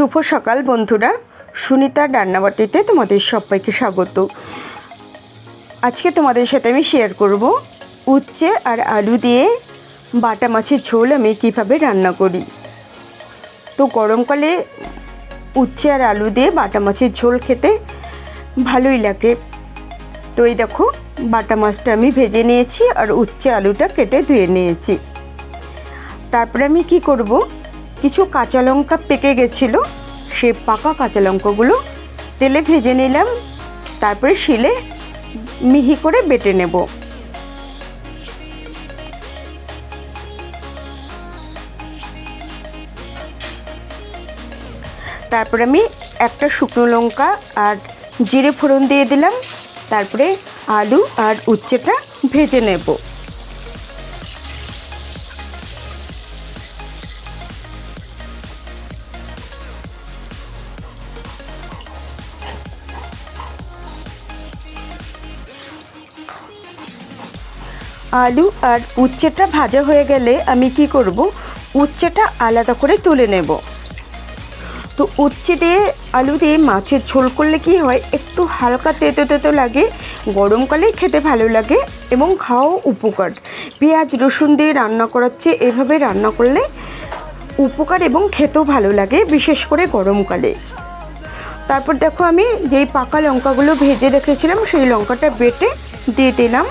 শুভ সকাল বন্ধুরা। সুনিতার রান্নাবাটিতে তোমাদের সবাইকে স্বাগত। আজকে তোমাদের সাথে আমি শেয়ার করব উচ্ছে আর আলু দিয়ে বাটা মাছের ঝোল আমি কীভাবে রান্না করি। তো গরমকালে উচ্ছে আর আলু দিয়ে বাটা মাছের ঝোল খেতে ভালোই লাগে। তো এই দেখো, বাটা মাছটা আমি ভেজে নিয়েছি আর উচ্ছে আলুটা কেটে ধুয়ে নিয়েছি। তারপরে আমি কি করব? কিছু কাঁচা লঙ্কা পেকে গেছিল। সে পাকা কাঁচা লঙ্কাগুলো তেলে ভেজে নিলাম। তারপরে শিলে মিহি করে বেটে নেব। তারপর আমি একটা শুকনো লঙ্কা আর জিরে ফোড়ন দিয়ে দিলাম। তারপরে আলু আর উচ্ছেটা ভেজে নেব। আলু আর উচ্ছেটা ভাজা হয়ে গেলে আমি কি করব? উচ্ছেটা আলাদা করে তুলে নেব। তো উচ্ছে দিয়ে আলু দিয়ে মাছের ঝোল করলে কি হয়? একটু হালকা তেতো তেতো লাগে গরমকালে খেতে ভালো লাগে এবং খাওয়াও উপকার। পেঁয়াজ, রসুন দিয়ে রান্না করার চেয়ে এভাবে রান্না করলে উপকার এবং খেতেও ভালো লাগে, বিশেষ করে গরমকালে তারপর দেখো আমি যেই পাকা লঙ্কাগুলো ভেজে রেখেছিলাম, সেই লঙ্কাটা বেটে দিয়ে দিলাম।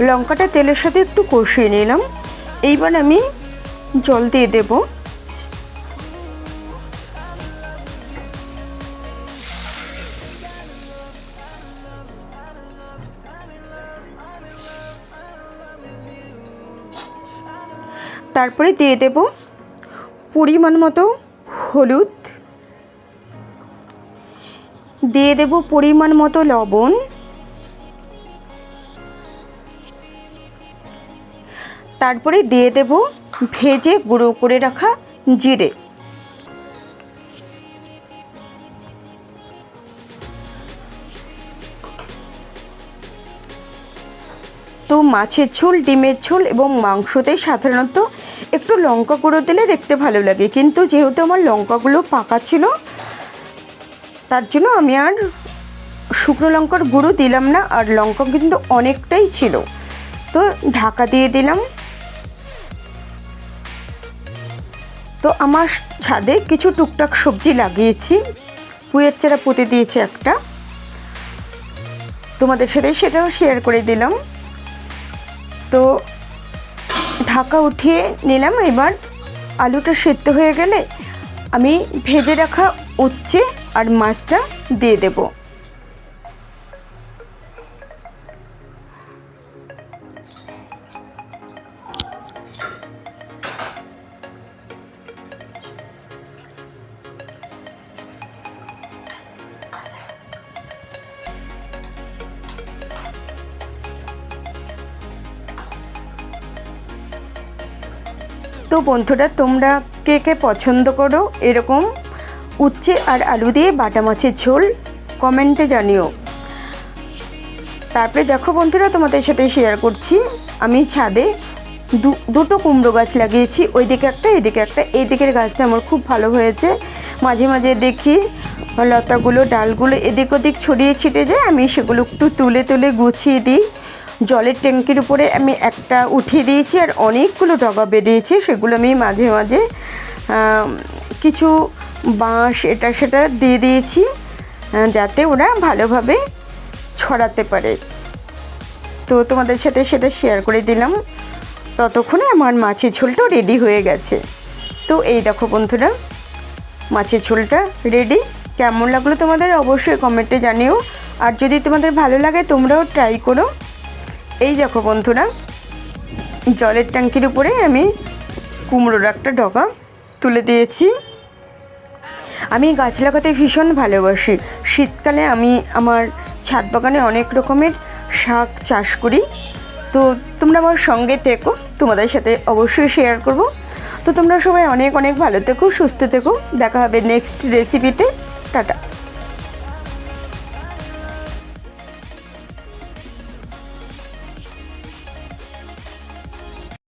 লঙ্কাটা তেলের সাথে একটু কষিয়ে নিলাম। এইবার আমি জল দিয়ে দেব। তারপরে দিয়ে দেব পরিমাণ মতো হলুদ। দিয়ে দেব পরিমাণ মতো লবণ। তারপরে দিয়ে দেব ভেজে গুঁড়ো করে রাখা জিরে। তো মাছের ঝোল, ডিমের ঝোল এবং মাংসতে সাধারণত একটু লঙ্কা গুঁড়ো দিলে দেখতে ভালো লাগে। কিন্তু যেহেতু আমার লঙ্কাগুলো পাকা ছিল, তার জন্য আমি আর শুকনো লঙ্কার গুঁড়ো দিলাম না, আর লঙ্কা কিন্তু অনেকটাই ছিল। তো ঢাকা দিয়ে দিলাম। তো আমার ছাদে কিছু টুকটাক সবজি লাগিয়েছি। পুয়ের চারা পুঁতে দিয়েছি একটা। তোমাদের সাথে সেটাও শেয়ার করে দিলাম। তো ঢাকা উঠিয়ে নিলাম, এবার আলুটা সেদ্ধ হয়ে গেলে আমি ভেজে রাখা উচ্ছে আর মাছটা দিয়ে দেবো। তো বন্ধুরা, তোমরা কে কে পছন্দ করো এরকম উচ্ছে আর আলু দিয়ে বাটা মাছের ঝোল কমেন্টে জানিও। তারপরে দেখো বন্ধুরা, তোমাদের সাথে শেয়ার করছি। আমি ছাদে দু, দুটো কুমড়ো গাছ লাগিয়েছি, ওইদিকে একটা, এদিকে একটা। এই দিকের গাছটা আমার খুব ভালো হয়েছে। মাঝে মাঝে দেখি লতাগুলো, ডালগুলো এদিক ওদিক ছড়িয়ে ছিটে যায়, আমি সেগুলো একটু তুলে তুলে গুছিয়ে দিই। জলের ট্যাঙ্কির উপরে আমি একটা উঠিয়ে দিয়েছি আর অনেকগুলো ডগা বেরিয়েছে সেগুলো আমি মাঝে মাঝে কিছু বাঁশ এটা সেটা দিয়ে দিয়েছি যাতে ওরা ভালোভাবে ছড়াতে পারে। তো তোমাদের সাথে সেটা শেয়ার করে দিলাম। ততক্ষণে আমার মাছের ঝোলটাও রেডি হয়ে গেছে। তো এই দেখো বন্ধুরা, মাছের ঝোলটা রেডি কেমন লাগল তোমাদের অবশ্যই কমেন্টে জানিও। আর যদি তোমাদের ভালো লাগে তোমরাও ট্রাই করো। এই দেখো বন্ধুরা, জলের ট্যাঙ্কির উপরে আমি কুমড়োর একটা ডগা তুলে দিয়েছি। আমি গাছ লাগাতে ভীষণ ভালোবাসি। শীতকালে আমি আমার ছাদ বাগানে অনেক রকমের শাক চাষ করি। তো তোমরা আমার সঙ্গে থেকো, তোমাদের সাথে অবশ্যই শেয়ার করব। তো তোমরা সবাই অনেক অনেক ভালো থেকো, সুস্থ থেকো। দেখা হবে নেক্সট রেসিপিতে টাটা।